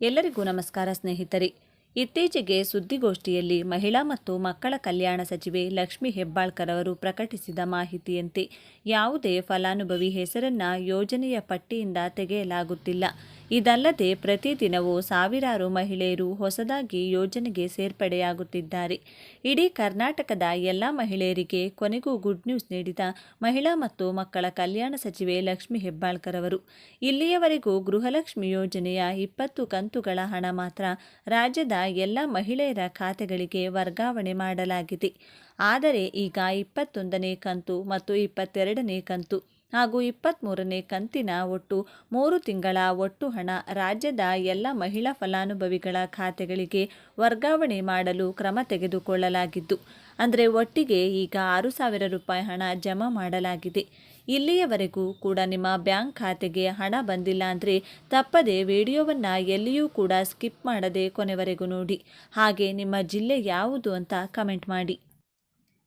ಎಲ್ಲರಿಗೂ ನಮಸ್ಕಾರ ಸ್ನೇಹಿತರೆ. ಇತ್ತೀಚೆಗೆ ಸುದ್ದಿಗೋಷ್ಠಿಯಲ್ಲಿ ಮಹಿಳಾ ಮತ್ತು ಮಕ್ಕಳ ಕಲ್ಯಾಣ ಸಚಿವೆ ಲಕ್ಷ್ಮಿ ಹೆಬ್ಬಾಳ್ಕರ್ ಅವರು ಪ್ರಕಟಿಸಿದ ಮಾಹಿತಿಯಂತೆ ಯಾವುದೇ ಫಲಾನುಭವಿ ಹೆಸರನ್ನ ಯೋಜನೆಯ ಪಟ್ಟಿಯಿಂದ ತೆಗೆಯಲಾಗುತ್ತಿಲ್ಲ. ಇದಲ್ಲದೆ ಪ್ರತಿದಿನವೂ ಸಾವಿರಾರು ಮಹಿಳೆಯರು ಹೊಸದಾಗಿ ಯೋಜನೆಗೆ ಸೇರ್ಪಡೆಯಾಗುತ್ತಿದ್ದಾರೆ. ಇಡೀ ಕರ್ನಾಟಕದ ಎಲ್ಲ ಮಹಿಳೆಯರಿಗೆ ಕೊನೆಗೂ ಗುಡ್ ನ್ಯೂಸ್ ನೀಡಿದ ಮಹಿಳಾ ಮತ್ತು ಮಕ್ಕಳ ಕಲ್ಯಾಣ ಸಚಿವೆ ಲಕ್ಷ್ಮಿ ಹೆಬ್ಬಾಳ್ಕರ್ ಅವರು, ಇಲ್ಲಿಯವರೆಗೂ ಗೃಹಲಕ್ಷ್ಮಿ ಯೋಜನೆಯ ಇಪ್ಪತ್ತು ಕಂತುಗಳ ಹಣ ಮಾತ್ರ ರಾಜ್ಯದ ಎಲ್ಲ ಮಹಿಳೆಯರ ಖಾತೆಗಳಿಗೆ ವರ್ಗಾವಣೆ ಮಾಡಲಾಗಿದೆ. ಆದರೆ ಈಗ ಇಪ್ಪತ್ತೊಂದನೇ ಕಂತು ಮತ್ತು ಇಪ್ಪತ್ತೆರಡನೇ ಕಂತು ಹಾಗೂ ಇಪ್ಪತ್ತ್ಮೂರನೇ ಕಂತಿನ ಒಟ್ಟು ಮೂರು ತಿಂಗಳ ಒಟ್ಟು ಹಣ ರಾಜ್ಯದ ಎಲ್ಲ ಮಹಿಳಾ ಫಲಾನುಭವಿಗಳ ಖಾತೆಗಳಿಗೆ ವರ್ಗಾವಣೆ ಮಾಡಲು ಕ್ರಮ ತೆಗೆದುಕೊಳ್ಳಲಾಗಿದ್ದು, ಅಂದರೆ ಒಟ್ಟಿಗೆ ಈಗ ಆರು ಸಾವಿರ ರೂಪಾಯಿ ಹಣ ಜಮಾ ಮಾಡಲಾಗಿದೆ. ಇಲ್ಲಿಯವರೆಗೂ ಕೂಡ ನಿಮ್ಮ ಬ್ಯಾಂಕ್ ಖಾತೆಗೆ ಹಣ ಬಂದಿಲ್ಲ ಅಂದರೆ ತಪ್ಪದೆ ವಿಡಿಯೋವನ್ನು ಎಲ್ಲಿಯೂ ಕೂಡ ಸ್ಕಿಪ್ ಮಾಡದೆ ಕೊನೆವರೆಗೂ ನೋಡಿ. ಹಾಗೆ ನಿಮ್ಮ ಜಿಲ್ಲೆ ಯಾವುದು ಅಂತ ಕಮೆಂಟ್ ಮಾಡಿ.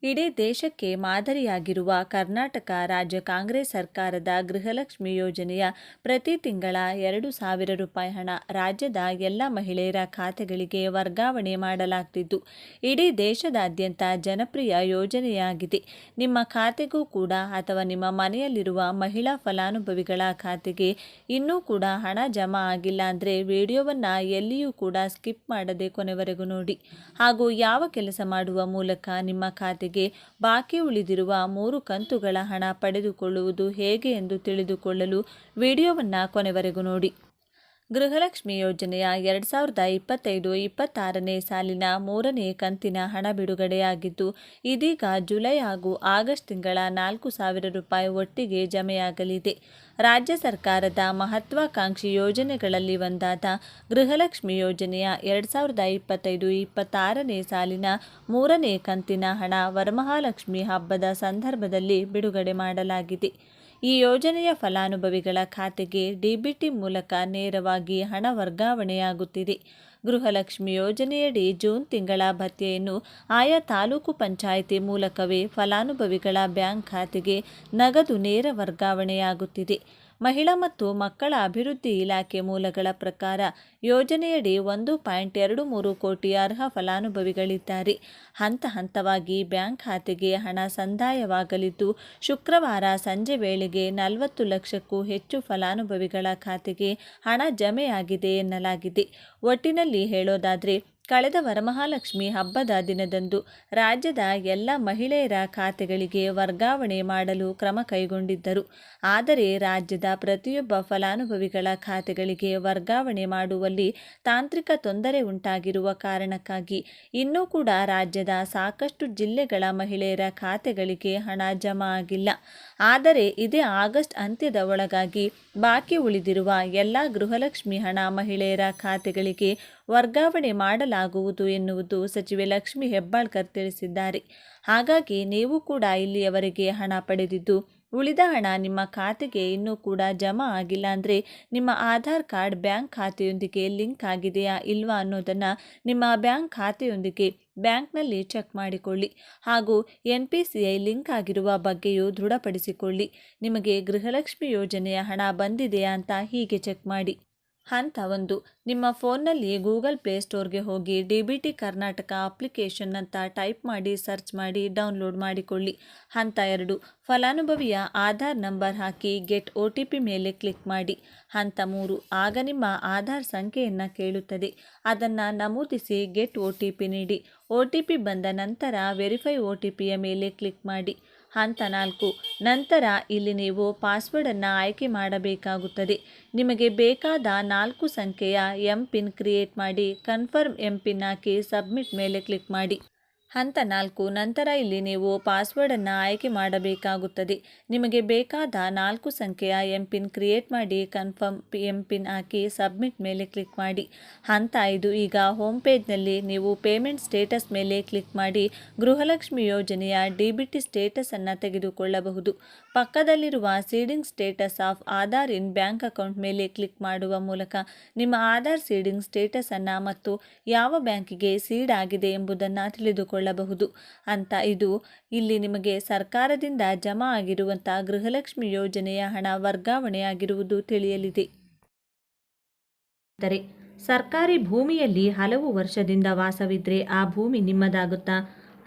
ಇಡೀ ದೇಶಕ್ಕೆ ಮಾದರಿಯಾಗಿರುವ ಕರ್ನಾಟಕ ರಾಜ್ಯ ಕಾಂಗ್ರೆಸ್ ಸರ್ಕಾರದ ಗೃಹಲಕ್ಷ್ಮಿ ಯೋಜನೆಯ ಪ್ರತಿ ತಿಂಗಳ ಎರಡು ಸಾವಿರ ರೂಪಾಯಿ ಹಣ ರಾಜ್ಯದ ಎಲ್ಲ ಮಹಿಳೆಯರ ಖಾತೆಗಳಿಗೆ ವರ್ಗಾವಣೆ ಮಾಡಲಾಗ್ತಿದ್ದು, ಇಡೀ ದೇಶದಾದ್ಯಂತ ಜನಪ್ರಿಯ ಯೋಜನೆಯಾಗಿದೆ. ನಿಮ್ಮ ಖಾತೆಗೂ ಕೂಡ ಅಥವಾ ನಿಮ್ಮ ಮನೆಯಲ್ಲಿರುವ ಮಹಿಳಾ ಫಲಾನುಭವಿಗಳ ಖಾತೆಗೆ ಇನ್ನೂ ಕೂಡ ಹಣ ಜಮಾ ಆಗಿಲ್ಲ ಅಂದರೆ ವಿಡಿಯೋವನ್ನು ಎಲ್ಲಿಯೂ ಕೂಡ ಸ್ಕಿಪ್ ಮಾಡದೆ ಕೊನೆವರೆಗೂ ನೋಡಿ. ಹಾಗೂ ಯಾವ ಕೆಲಸ ಮಾಡುವ ಮೂಲಕ ನಿಮ್ಮ ಖಾತೆಗೆ ಬಾಕಿ ಉಳಿದಿರುವ ಮೂರು ಕಂತುಗಳ ಹಣ ಪಡೆದುಕೊಳ್ಳುವುದು ಹೇಗೆ ಎಂದು ತಿಳಿದುಕೊಳ್ಳಲು ವಿಡಿಯೋವನ್ನು ಕೊನೆವರೆಗೂ ನೋಡಿ. ಗೃಹಲಕ್ಷ್ಮಿ ಯೋಜನೆಯ ಎರಡು ಸಾವಿರದ ಇಪ್ಪತ್ತೈದು, ಇಪ್ಪತ್ತಾರನೇ ಸಾಲಿನ ಮೂರನೇ ಕಂತಿನ ಹಣ ಬಿಡುಗಡೆಯಾಗಿದ್ದು, ಇದೀಗ ಜುಲೈ ಹಾಗೂ ಆಗಸ್ಟ್ ತಿಂಗಳ ನಾಲ್ಕು ಸಾವಿರ ರೂಪಾಯಿ ಒಟ್ಟಿಗೆ ಜಮೆಯಾಗಲಿದೆ. ರಾಜ್ಯ ಸರ್ಕಾರದ ಮಹತ್ವಾಕಾಂಕ್ಷಿ ಯೋಜನೆಗಳಲ್ಲಿ ಒಂದಾದ ಗೃಹಲಕ್ಷ್ಮಿ ಯೋಜನೆಯ ಎರಡು ಸಾವಿರದ ಇಪ್ಪತ್ತೈದು, ಇಪ್ಪತ್ತಾರನೇ ಸಾಲಿನ ಮೂರನೇ ಕಂತಿನ ಹಣ ವರಮಹಾಲಕ್ಷ್ಮಿ ಹಬ್ಬದ ಸಂದರ್ಭದಲ್ಲಿ ಬಿಡುಗಡೆ ಮಾಡಲಾಗಿದೆ. ಈ ಯೋಜನೆಯ ಫಲಾನುಭವಿಗಳ ಖಾತೆಗೆ ಡಿಬಿಟಿ ಮೂಲಕ ನೇರವಾಗಿ ಹಣ ವರ್ಗಾವಣೆಯಾಗುತ್ತಿದೆ. ಗೃಹಲಕ್ಷ್ಮಿ ಯೋಜನೆಯಡಿ ಜೂನ್ ತಿಂಗಳ ಭತ್ಯೆಯನ್ನು ಆಯಾ ತಾಲೂಕು ಪಂಚಾಯಿತಿ ಮೂಲಕವೇ ಫಲಾನುಭವಿಗಳ ಬ್ಯಾಂಕ್ ಖಾತೆಗೆ ನಗದು ನೇರ ವರ್ಗಾವಣೆಯಾಗುತ್ತಿದೆ. ಮಹಿಳಾ ಮತ್ತು ಮಕ್ಕಳ ಅಭಿವೃದ್ಧಿ ಇಲಾಖೆ ಮೂಲಗಳ ಪ್ರಕಾರ ಯೋಜನೆಯಡಿ ಒಂದು ಪಾಯಿಂಟ್ ಎರಡು ಮೂರು ಕೋಟಿ ಅರ್ಹ ಫಲಾನುಭವಿಗಳಿದ್ದಾರೆ. ಹಂತ ಹಂತವಾಗಿ ಬ್ಯಾಂಕ್ ಖಾತೆಗೆ ಹಣ ಸಂದಾಯವಾಗಲಿದ್ದು, ಶುಕ್ರವಾರ ಸಂಜೆ ವೇಳೆಗೆ ನಲವತ್ತು ಲಕ್ಷಕ್ಕೂ ಹೆಚ್ಚು ಫಲಾನುಭವಿಗಳ ಖಾತೆಗೆ ಹಣ ಜಮೆಯಾಗಿದೆ ಎನ್ನಲಾಗಿದೆ. ಒಟ್ಟಿನಲ್ಲಿ ಹೇಳೋದಾದರೆ ಕಳೆದ ವರಮಹಾಲಕ್ಷ್ಮಿ ಹಬ್ಬದ ದಿನದಂದು ರಾಜ್ಯದ ಎಲ್ಲ ಮಹಿಳೆಯರ ಖಾತೆಗಳಿಗೆ ವರ್ಗಾವಣೆ ಮಾಡಲು ಕ್ರಮ ಕೈಗೊಂಡಿದ್ದರು. ಆದರೆ ರಾಜ್ಯದ ಪ್ರತಿಯೊಬ್ಬ ಫಲಾನುಭವಿಗಳ ಖಾತೆಗಳಿಗೆ ವರ್ಗಾವಣೆ ಮಾಡುವಲ್ಲಿ ತಾಂತ್ರಿಕ ತೊಂದರೆ ಉಂಟಾಗಿರುವ ಕಾರಣಕ್ಕಾಗಿ ಇನ್ನೂ ಕೂಡ ರಾಜ್ಯದ ಸಾಕಷ್ಟು ಜಿಲ್ಲೆಗಳ ಮಹಿಳೆಯರ ಖಾತೆಗಳಿಗೆ ಹಣ ಜಮಾ ಆಗಿಲ್ಲ. ಆದರೆ ಇದೇ ಆಗಸ್ಟ್ ಅಂತ್ಯದ ಒಳಗಾಗಿ ಬಾಕಿ ಉಳಿದಿರುವ ಎಲ್ಲ ಗೃಹಲಕ್ಷ್ಮಿ ಹಣ ಮಹಿಳೆಯರ ಖಾತೆಗಳಿಗೆ ವರ್ಗಾವಣೆ ಮಾಡಲಾಗುವುದು ಎನ್ನುವುದು ಸಚಿವೆ ಲಕ್ಷ್ಮಿ ಹೆಬ್ಬಾಳ್ಕರ್ ತಿಳಿಸಿದ್ದಾರೆ. ಹಾಗಾಗಿ ನೀವು ಕೂಡ ಇಲ್ಲಿಯವರೆಗೆ ಹಣ ಪಡೆದಿದ್ದು, ಉಳಿದ ಹಣ ನಿಮ್ಮ ಖಾತೆಗೆ ಇನ್ನೂ ಕೂಡ ಜಮಾ ಆಗಿಲ್ಲ ಅಂದರೆ ನಿಮ್ಮ ಆಧಾರ್ ಕಾರ್ಡ್ ಬ್ಯಾಂಕ್ ಖಾತೆಯೊಂದಿಗೆ ಲಿಂಕ್ ಆಗಿದೆಯಾ ಇಲ್ವಾ ಅನ್ನೋದನ್ನು ನಿಮ್ಮ ಬ್ಯಾಂಕ್ ಖಾತೆಯೊಂದಿಗೆ ಬ್ಯಾಂಕ್ನಲ್ಲಿ ಚೆಕ್ ಮಾಡಿಕೊಳ್ಳಿ. ಹಾಗೂ N P C I link ಆಗಿರುವ ಬಗ್ಗೆಯೂ ದೃಢಪಡಿಸಿಕೊಳ್ಳಿ. ನಿಮಗೆ ಗೃಹಲಕ್ಷ್ಮಿ ಯೋಜನೆಯ ಹಣ ಬಂದಿದೆಯಾ ಅಂತ ಹೀಗೆ ಚೆಕ್ ಮಾಡಿ. ಹಂತ ಒಂದು. ನಿಮ್ಮ ಫೋನ್ನಲ್ಲಿ ಗೂಗಲ್ ಪ್ಲೇಸ್ಟೋರ್ಗೆ ಹೋಗಿ D B T Karnataka application ಅಂತ ಟೈಪ್ ಮಾಡಿ ಸರ್ಚ್ ಮಾಡಿ ಡೌನ್ಲೋಡ್ ಮಾಡಿಕೊಳ್ಳಿ. ಹಂತ ಎರಡು. ಫಲಾನುಭವಿಯ ಆಧಾರ್ ನಂಬರ್ ಹಾಕಿ ಗೆಟ್ ಒ ಟಿ ಪಿ ಮೇಲೆ ಕ್ಲಿಕ್ ಮಾಡಿ. ಹಂತ ಮೂರು. ಆಗ ನಿಮ್ಮ ಆಧಾರ್ ಸಂಖ್ಯೆಯನ್ನು ಕೇಳುತ್ತದೆ. ಅದನ್ನು ನಮೂದಿಸಿ ಗೆಟ್ ಒ ಟಿ ಪಿ ನೀಡಿ. ಒ ಟಿ ಪಿ ಬಂದ ನಂತರ ವೆರಿಫೈ ಒ ಟಿ ಪಿಯ ಮೇಲೆ ಕ್ಲಿಕ್ ಮಾಡಿ. ಹಂತ ನಾಲ್ಕು. ನಂತರ ಇಲ್ಲಿ ನೀವು ಪಾಸ್ವರ್ಡನ್ನು ಆಯ್ಕೆ ಮಾಡಬೇಕಾಗುತ್ತದೆ. ನಿಮಗೆ ಬೇಕಾದ ನಾಲ್ಕು ಸಂಖ್ಯೆಯ ಎಂ ಪಿನ್ ಕ್ರಿಯೇಟ್ ಮಾಡಿ ಕನ್ಫರ್ಮ್ ಎಂ ಪಿನ್ ಹಾಕಿ ಸಬ್ಮಿಟ್ ಮೇಲೆ ಕ್ಲಿಕ್ ಮಾಡಿ. ಹಂತ ನಾಲ್ಕು ನಂತರ ಇಲ್ಲಿ ನೀವು ಪಾಸ್ವರ್ಡನ್ನು ಆಯ್ಕೆ ಮಾಡಬೇಕಾಗುತ್ತದೆ. ನಿಮಗೆ ಬೇಕಾದ ನಾಲ್ಕು ಸಂಖ್ಯೆಯ ಎಂ ಪಿನ್ ಕ್ರಿಯೇಟ್ ಮಾಡಿ ಕನ್ಫರ್ಮ್ ಎಂ ಪಿನ್ ಹಾಕಿ ಸಬ್ಮಿಟ್ ಮೇಲೆ ಕ್ಲಿಕ್ ಮಾಡಿ. ಹಂತ ಐದು, ಈಗ ಹೋಮ್ ಪೇಜ್ನಲ್ಲಿ ನೀವು ಪೇಮೆಂಟ್ ಸ್ಟೇಟಸ್ ಮೇಲೆ ಕ್ಲಿಕ್ ಮಾಡಿ, ಗೃಹಲಕ್ಷ್ಮಿ ಯೋಜನೆಯ ಡಿ ಬಿ ಟಿ ಸ್ಟೇಟಸನ್ನು ತೆಗೆದುಕೊಳ್ಳಬಹುದು. ಪಕ್ಕದಲ್ಲಿರುವ seeding status of Aadhaar in bank account ಮೇಲೆ ಕ್ಲಿಕ್ ಮಾಡುವ ಮೂಲಕ ನಿಮ್ಮ ಆಧಾರ್ ಸೀಡಿಂಗ್ ಸ್ಟೇಟಸನ್ನು ಮತ್ತು ಯಾವ ಬ್ಯಾಂಕಿಗೆ ಸೀಡ್ ಆಗಿದೆ ಎಂಬುದನ್ನು ತಿಳಿದುಕೊಳ್ಳಬಹುದು ಅಂತ ಇದು ಇಲ್ಲಿ ನಿಮಗೆ ಸರ್ಕಾರದಿಂದ ಜಮಾ ಆಗಿರುವಂಥ ಗೃಹಲಕ್ಷ್ಮಿ ಯೋಜನೆಯ ಹಣ ವರ್ಗಾವಣೆಯಾಗಿರುವುದು ತಿಳಿಯಲಿದೆ. ಆದರೆ ಸರ್ಕಾರಿ ಭೂಮಿಯಲ್ಲಿ ಹಲವು ವರ್ಷದಿಂದ ವಾಸವಿದ್ರೆ ಆ ಭೂಮಿ ನಿಮ್ಮದಾಗುತ್ತಾ?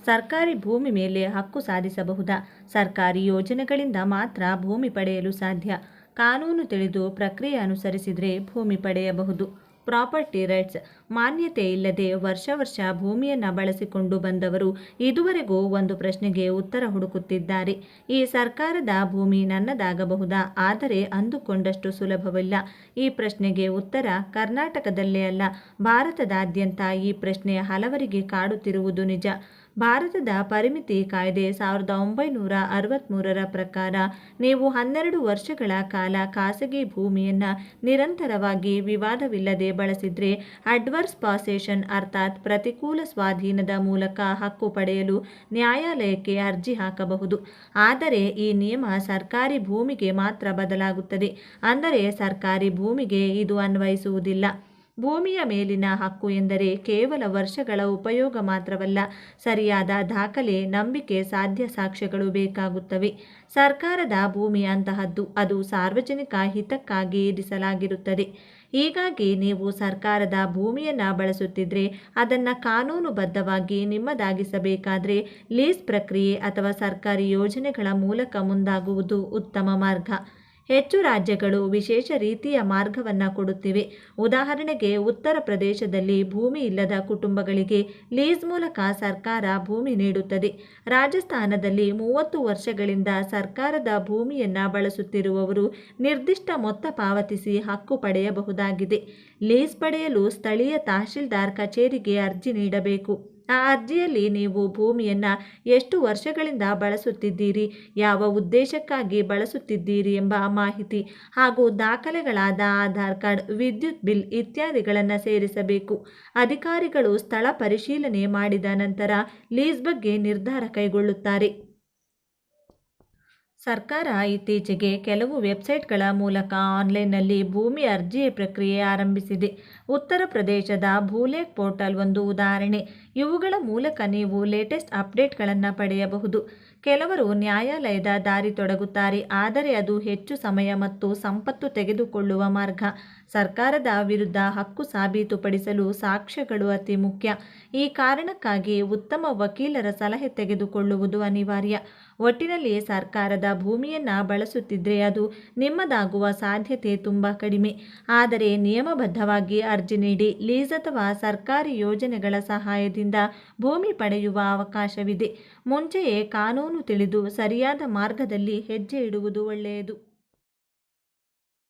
ಸರ್ಕಾರಿ ಭೂಮಿ ಮೇಲೆ ಹಕ್ಕು ಸಾಧಿಸಬಹುದಾ? ಸರ್ಕಾರಿ ಯೋಜನೆಗಳಿಂದ ಮಾತ್ರ ಭೂಮಿ ಪಡೆಯಲು ಸಾಧ್ಯ? ಕಾನೂನು ತಿಳಿದು ಪ್ರಕ್ರಿಯೆ ಅನುಸರಿಸಿದರೆ ಭೂಮಿ ಪಡೆಯಬಹುದು. Property rights. ಮಾನ್ಯತೆ ಇಲ್ಲದೆ ವರ್ಷ ವರ್ಷ ಭೂಮಿಯನ್ನು ಬಳಸಿಕೊಂಡು ಬಂದವರು ಇದುವರೆಗೂ ಒಂದು ಪ್ರಶ್ನೆಗೆ ಉತ್ತರ ಹುಡುಕುತ್ತಿದ್ದಾರೆ. ಈ ಸರ್ಕಾರದ ಭೂಮಿ ನನ್ನದಾಗಬಹುದಾ? ಆದರೆ ಅಂದುಕೊಂಡಷ್ಟು ಸುಲಭವಿಲ್ಲ. ಈ ಪ್ರಶ್ನೆಗೆ ಉತ್ತರ ಕರ್ನಾಟಕದಲ್ಲೇ ಅಲ್ಲ, ಭಾರತದಾದ್ಯಂತ ಈ ಪ್ರಶ್ನೆ ಹಲವರಿಗೆ ಕಾಡುತ್ತಿರುವುದು ನಿಜ. ಭಾರತದ ಪರಿಮಿತಿ ಕಾಯ್ದೆ ಸಾವಿರದ ಒಂಬೈನೂರ ಅರವತ್ತ್ಮೂರರ ಪ್ರಕಾರ ನೀವು ಹನ್ನೆರಡು ವರ್ಷಗಳ ಕಾಲ ಖಾಸಗಿ ಭೂಮಿಯನ್ನು ನಿರಂತರವಾಗಿ ವಿವಾದವಿಲ್ಲದೆ ಬಳಸಿದರೆ ಅಡ್ವರ್ಸ್ ಪಾಸೇಷನ್ ಅರ್ಥಾತ್ ಪ್ರತಿಕೂಲ ಸ್ವಾಧೀನದ ಮೂಲಕ ಹಕ್ಕು ಪಡೆಯಲು ನ್ಯಾಯಾಲಯಕ್ಕೆ ಅರ್ಜಿ ಹಾಕಬಹುದು. ಆದರೆ ಈ ನಿಯಮ ಸರ್ಕಾರಿ ಭೂಮಿಗೆ ಮಾತ್ರ ಬದಲಾಗುತ್ತದೆ. ಅಂದರೆ ಸರ್ಕಾರಿ ಭೂಮಿಗೆ ಇದು ಅನ್ವಯಿಸುವುದಿಲ್ಲ. ಭೂಮಿಯ ಮೇಲಿನ ಹಕ್ಕು ಎಂದರೆ ಕೇವಲ ವರ್ಷಗಳ ಉಪಯೋಗ ಮಾತ್ರವಲ್ಲ, ಸರಿಯಾದ ದಾಖಲೆ, ನಂಬಿಕೆ, ಸಾಧ್ಯ ಸಾಕ್ಷ್ಯಗಳು ಬೇಕಾಗುತ್ತವೆ. ಸರ್ಕಾರದ ಭೂಮಿ ಅಂತಹದ್ದು, ಅದು ಸಾರ್ವಜನಿಕ ಹಿತಕ್ಕಾಗಿ ಇರಿಸಲಾಗಿರುತ್ತದೆ. ಹೀಗಾಗಿ ನೀವು ಸರ್ಕಾರದ ಭೂಮಿಯನ್ನು ಬಳಸುತ್ತಿದ್ದರೆ ಅದನ್ನು ಕಾನೂನುಬದ್ಧವಾಗಿ ನಿಮ್ಮದಾಗಿಸಬೇಕಾದರೆ ಲೀಸ್ ಪ್ರಕ್ರಿಯೆ ಅಥವಾ ಸರ್ಕಾರಿ ಯೋಜನೆಗಳ ಮೂಲಕ ಮುಂದಾಗುವುದು ಉತ್ತಮ ಮಾರ್ಗ. ಹೆಚ್ಚು ರಾಜ್ಯಗಳು ವಿಶೇಷ ರೀತಿಯ ಮಾರ್ಗವನ್ನು ಕೊಡುತ್ತಿವೆ. ಉದಾಹರಣೆಗೆ, ಉತ್ತರ ಪ್ರದೇಶದಲ್ಲಿ ಭೂಮಿ ಇಲ್ಲದ ಕುಟುಂಬಗಳಿಗೆ ಲೀಸ್ ಮೂಲಕ ಸರ್ಕಾರ ಭೂಮಿ ನೀಡುತ್ತದೆ. ರಾಜಸ್ಥಾನದಲ್ಲಿ ಮೂವತ್ತು ವರ್ಷಗಳಿಂದ ಸರ್ಕಾರದ ಭೂಮಿಯನ್ನು ಬಳಸುತ್ತಿರುವವರು ನಿರ್ದಿಷ್ಟ ಮೊತ್ತ ಪಾವತಿಸಿ ಹಕ್ಕು ಪಡೆಯಬಹುದಾಗಿದೆ. ಲೀಸ್ ಪಡೆಯಲು ಸ್ಥಳೀಯ ತಹಶೀಲ್ದಾರ್ ಕಚೇರಿಗೆ ಅರ್ಜಿ ನೀಡಬೇಕು. ಆ ಅರ್ಜಿಯಲ್ಲಿ ನೀವು ಭೂಮಿಯನ್ನು ಎಷ್ಟು ವರ್ಷಗಳಿಂದ ಬಳಸುತ್ತಿದ್ದೀರಿ, ಯಾವ ಉದ್ದೇಶಕ್ಕಾಗಿ ಬಳಸುತ್ತಿದ್ದೀರಿ ಎಂಬ ಮಾಹಿತಿ ಹಾಗೂ ದಾಖಲೆಗಳಾದ ಆಧಾರ್ ಕಾರ್ಡ್, ವಿದ್ಯುತ್ ಬಿಲ್ ಇತ್ಯಾದಿಗಳನ್ನು ಸೇರಿಸಬೇಕು. ಅಧಿಕಾರಿಗಳು ಸ್ಥಳ ಪರಿಶೀಲನೆ ಮಾಡಿದ ನಂತರ ಲೀಸ್ ಬಗ್ಗೆ ನಿರ್ಧಾರ ಕೈಗೊಳ್ಳುತ್ತಾರೆ. ಸರ್ಕಾರ ಇತ್ತೀಚೆಗೆ ಕೆಲವು ವೆಬ್ಸೈಟ್ಗಳ ಮೂಲಕ ಆನ್ಲೈನ್ನಲ್ಲಿ ಭೂಮಿ ಅರ್ಜಿ ಪ್ರಕ್ರಿಯೆ ಆರಂಭಿಸಿದೆ. ಉತ್ತರ ಪ್ರದೇಶದ ಭೂಲೇಖ್ ಪೋರ್ಟಲ್ ಒಂದು ಉದಾಹರಣೆ. ಇವುಗಳ ಮೂಲಕ ನೀವು ಲೇಟೆಸ್ಟ್ ಅಪ್ಡೇಟ್ಗಳನ್ನು ಪಡೆಯಬಹುದು. ಕೆಲವರು ನ್ಯಾಯಾಲಯದ ದಾರಿ ತೊಡಗುತ್ತಾರೆ, ಆದರೆ ಅದು ಹೆಚ್ಚು ಸಮಯ ಮತ್ತು ಸಂಪತ್ತು ತೆಗೆದುಕೊಳ್ಳುವ ಮಾರ್ಗ. ಸರ್ಕಾರದ ವಿರುದ್ಧ ಹಕ್ಕು ಸಾಬೀತುಪಡಿಸಲು ಸಾಕ್ಷ್ಯಗಳು ಅತಿ ಮುಖ್ಯ. ಈ ಕಾರಣಕ್ಕಾಗಿ ಉತ್ತಮ ವಕೀಲರ ಸಲಹೆ ತೆಗೆದುಕೊಳ್ಳುವುದು ಅನಿವಾರ್ಯ. ಒಟ್ಟಿನಲ್ಲಿ ಸರ್ಕಾರದ ಭೂಮಿಯನ್ನು ಬಳಸುತ್ತಿದ್ದರೆ ಅದು ನಿಮ್ಮದಾಗುವ ಸಾಧ್ಯತೆ ತುಂಬ ಕಡಿಮೆ. ಆದರೆ ನಿಯಮಬದ್ಧವಾಗಿ ಅರ್ಜಿ ನೀಡಿ ಲೀಸ್ ಅಥವಾ ಸರ್ಕಾರಿ ಯೋಜನೆಗಳ ಸಹಾಯದಿಂದ ಭೂಮಿ ಪಡೆಯುವ ಅವಕಾಶವಿದೆ. ಮುಂಚೆಯೇ ಕಾನೂನು ತಿಳಿದು ಸರಿಯಾದ ಮಾರ್ಗದಲ್ಲಿ ಹೆಜ್ಜೆ ಇಡುವುದು ಒಳ್ಳೆಯದು.